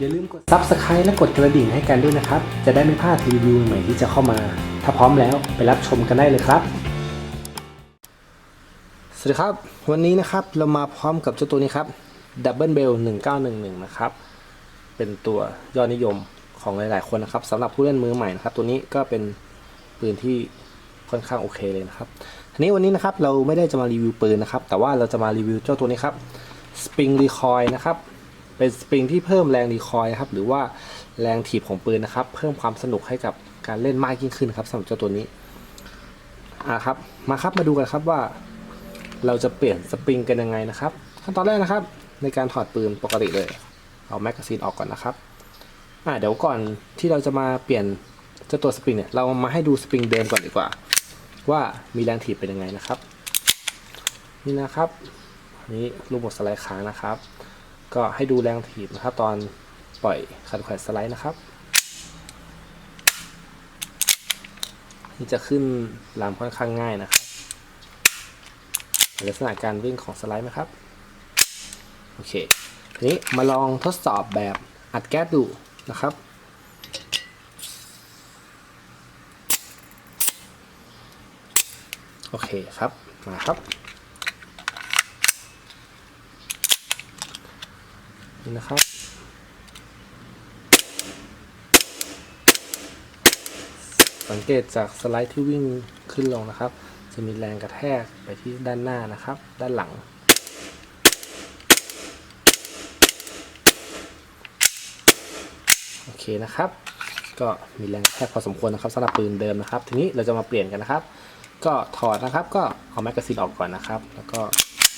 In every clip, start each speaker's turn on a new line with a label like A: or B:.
A: อย่าลืมกด Subscribe และกดกระดิ่งให้กันด้วยนะครับ จะได้ไม่พลาดรีวิวใหม่ที่จะเข้ามา ถ้าพร้อมแล้วไปรับชมกันได้เลยครับ สวัสดีครับ วันนี้นะครับเรามาพร้อมกับเจ้าตัวนี้ครับ Double Bell 1911 นะครับ เป็นตัวยอดนิยมของหลาย ๆ คนนะครับสำหรับผู้เล่นมือใหม่นะครับ ตัวนี้ก็เป็นปืนที่ค่อนข้างโอเคเลยนะครับทีนี้วันนี้นะครับเราไม่ได้จะมารีวิวปืนนะครับ แต่ว่าเราจะมารีวิวเจ้าตัวนี้ครับ Spring Recoil นะครับ เป็นสปริงที่เพิ่มแรงรีคอยล์ครับหรือว่าแรงถีบของปืนนะครับ เพิ่มความสนุกให้กับการเล่นมากยิ่งขึ้นครับสำหรับเจ้าตัวนี้อ่าครับมาครับมาดูกันครับว่าเราจะเปลี่ยนสปริงกันยังไงนะครับ ขั้นตอนแรกนะครับ ในการถอดปืนปกติเลย เอาแมกกาซีนออกก่อนนะครับอ่าเดี๋ยวก่อนที่เราจะมาเปลี่ยนเจ้าตัวสปริงเนี่ยเรามาให้ดูสปริงเดิมก่อนดีกว่า ว่ามีแรงถีบเป็นยังไงนะครับ นี่นะครับอันนี้รูปหมดสไลด์ค้างนะครับ ก็ให้ดูแรงถีบนะครับ ตอนปล่อยขันแขวนสไลด์นะครับนี่จะขึ้นลามค่อนข้างง่ายนะครับลักษณะการวิ่งของสไลด์ไหมครับ โอเค ทีนี้มาลองทดสอบแบบอัดแก๊สดูนะครับ โอเคครับ มาครับ นี่นะครับ สังเกตจากสไลด์ที่วิ่งขึ้นลงนะครับ จะมีแรงกระแทกไปที่ด้านหน้านะครับ ด้านหลัง โอเคนะครับ ก็มีแรงกระแทกพอสมควรนะครับสำหรับปืนเดิมนะครับ ทีนี้เราจะมาเปลี่ยนกันนะครับ ก็ถอดนะครับ ก็เอาแมกกาซีนออกก่อนนะครับ แล้วก็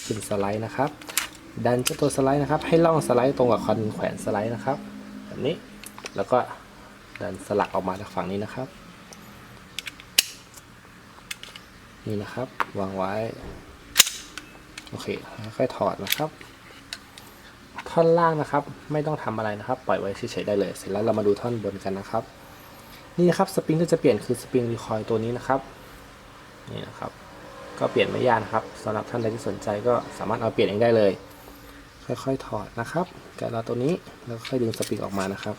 A: ขึ้นสไลด์นะครับ ดันเจ้าตัวสไลด์นะครับ ให้ล่องสไลด์ตรงกับคันแขวนสไลด์นะครับแบบนี้แล้วก็ดันสลักออกมาจากฝั่งนี้นะครับ นี่นะครับ วางไว้ โอเคค่อยถอดนะครับ ท่อนล่างนะครับ ไม่ต้องทำอะไรนะครับ ปล่อยไว้เฉยๆได้เลย เสร็จแล้วเรามาดูท่อนบนกันนะครับ นี่นะครับสปริงที่จะเปลี่ยนคือสปริงรีคอยตัวนี้นะครับนี่นะครับ ก็เปลี่ยนไม่ยากนะครับสำหรับท่านใดที่สนใจก็สามารถเอาเปลี่ยนเองได้เลย ค่อยๆถอดนะครับ แกะเราตัวนี้แล้วค่อยดึงสปริงออกมานะครับ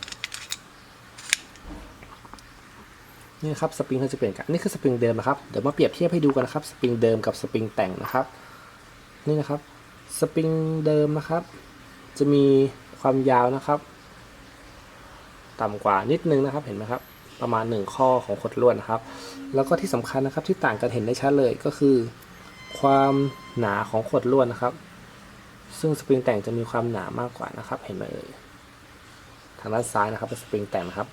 A: นี่ครับสปริงเขาจะเปลี่ยนกันนี่คือสปริงเดิมนะครับเดี๋ยวมาเปรียบเทียบให้ดูกันนะครับสปริงเดิมกับสปริงแต่งนะครับ นี่นะครับสปริงเดิมนะครับ จะมีความยาวนะครับ ต่ำกว่านิดนึงนะครับเห็นไหมครับ ประมาณ 1 ข้อของขดลวดนะครับ แล้วก็ที่สำคัญนะครับที่ต่างกันเห็นได้ชัดเลยก็คือ ความหนาของขดลวดนะครับ ซึ่งสปริงแต่งจะมีความหนามากกว่านะครับ เห็นไหมเอ่ยทางด้านซ้ายนะครับเป็นสปริงแต่งนะครับ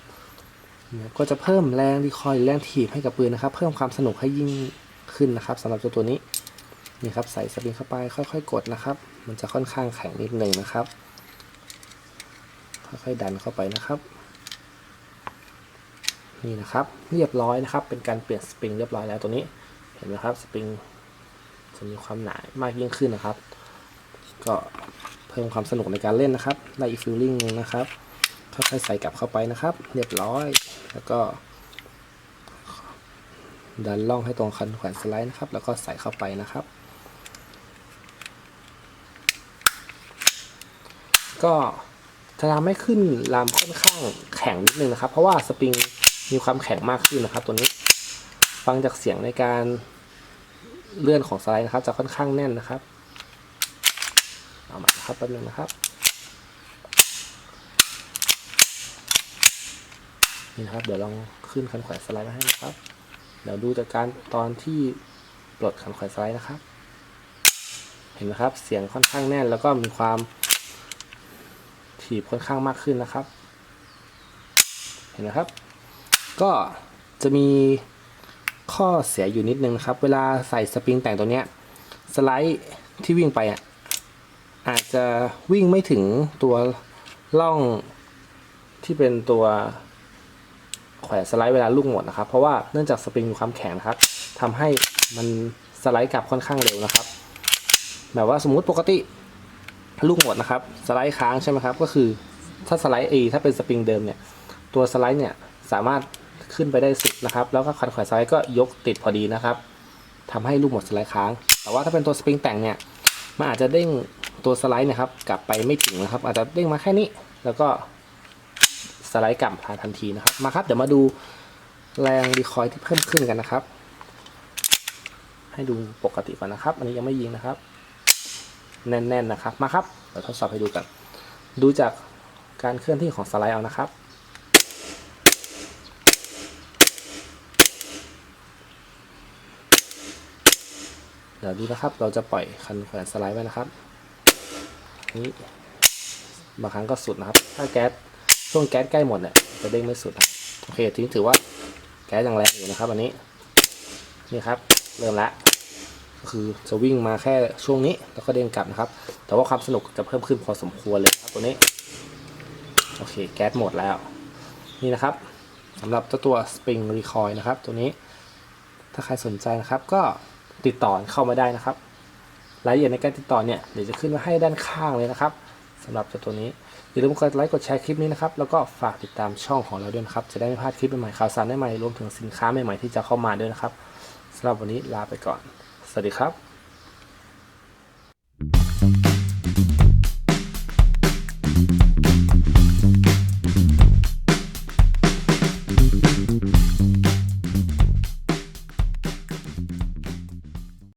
A: ก็จะเพิ่มแรงรีคอยแรงถีบให้กับปืนนะครับ เพิ่มความสนุกให้ยิ่งขึ้นนะครับสำหรับตัวตัวนี้นี่ครับใส่สปริงเข้าไปค่อย ๆ กดนะครับ มันจะค่อนข้างแข็งนิดนึงนะครับ ค่อยๆดันเข้าไปนะครับนี่นะครับเรียบร้อยนะครับ เป็นการเปลี่ยนสปริงเรียบร้อยแล้วตัวนี้ เห็นไหมครับสปริงจะมีความหนามากยิ่งขึ้นนะครับ ก็เพิ่มความสนุกในการเล่นนะครับได้อีกฟิลลิ่งนึงนะครับค่อยๆใส่กลับเข้าไปนะครับ เรียบร้อยแล้วก็ ดันล่องให้ตรงคันแขวนสไลด์นะครับ แล้วก็ใส่เข้าไปนะครับ ก็จะทำให้ขึ้นลามค่อนข้างแข็งนิดนึงนะครับ เพราะว่าสปริงมีความแข็งมากขึ้นนะครับ ตัวนี้ฟังจากเสียงในการเลื่อนของสไลด์นะครับ จะค่อนข้างแน่นนะครับ เอาใหม่นะครับแป๊บนึงนะครับ นี่นะครับ เดี๋ยวลองขึ้นคันแขวนสไลด์มาให้นะครับ เดี๋ยวดูจากการตอนที่ปลดคันแขวนสไลด์นะครับ เห็นไหมครับ เสียงค่อนข้างแน่นแล้วก็มีความถีบค่อนข้างมากขึ้นนะครับ เห็นไหมครับ ก็จะมีข้อเสียอยู่นิดนึงนะครับ เวลาใส่สปริงแต่งตัวเนี้ย สไลด์ที่วิ่งไปอะ อาจจะวิ่งไม่ถึงตัวล่องที่เป็นตัวแขวนสไลด์เวลาลูกหมดนะครับ เพราะว่าเนื่องจากสปริงมีความแข็งนะครับทำให้มันสไลด์กลับค่อนข้างเร็วนะครับ แบบว่าสมมุติปกติลูกหมดนะครับ สไลด์ค้างใช่ไหมครับ ก็คือถ้าสไลด์ A ถ้าเป็นสปริงเดิมเนี่ย ตัวสไลด์เนี่ยสามารถขึ้นไปได้สุดนะครับ แล้วก็คันแขวนสไลด์ก็ยกติดพอดีนะครับทำให้ลูกหมดสไลด์ค้าง แต่ว่าถ้าเป็นตัวสปริงแต่งเนี่ย มันอาจจะเด้ง ตัวสไลด์นะครับ กลับไปไม่ถึงนะครับ อาจจะเด้งมาแค่นี้ แล้วก็สไลด์กลับมาทันทีนะครับ มาครับ เดี๋ยวมาดูแรงรีคอยล์ที่เพิ่มขึ้นกันนะครับ ให้ดูปกติก่อนนะครับ อันนี้ยังไม่ยิงนะครับ แน่นๆนะครับ มาครับ เดี๋ยวทดสอบให้ดูกัน ดูจากการเคลื่อนที่ของสไลด์เอานะครับเดี๋ยวดูนะครับ เราจะปล่อยคันแขวนสไลด์ไว้นะครับ นี่บางครั้งก็สุดนะครับ ถ้าแก๊สช่วงแก๊สใกล้หมดเนี่ยจะเด้งไม่สุดครับโอเคทีนี้ถือว่าแก๊สยังแรงอยู่นะครับอันนี้นี่ครับเริ่มละก็คือจะวิ่งมาแค่ช่วงนี้แล้วก็เด้งกลับนะครับ แต่ว่าความสนุกจะเพิ่มขึ้นพอสมควรเลยครับตัวนี้โอเคแก๊สหมดแล้ว นี่นะครับสำหรับเจ้าตัว Spring Recoil นะครับ ตัวนี้ถ้าใครสนใจนะครับก็ติดต่อเข้ามาได้นะครับ รายละเอียดในการติดต่อเนี่ยเดี๋ยวจะขึ้นมาให้ด้านข้างเลยนะครับสำหรับเจ้าตัวนี้อย่าลืมกดไลค์กดแชร์คลิปนี้นะครับแล้วก็ฝากติดตามช่องของเราด้วยนะครับจะได้ไม่พลาดคลิปใหม่ๆข่าวสารใหม่ๆรวมถึงสินค้าใหม่ๆที่จะเข้ามาด้วยนะครับสำหรับวันนี้ลาไปก่อน สวัสดีครับ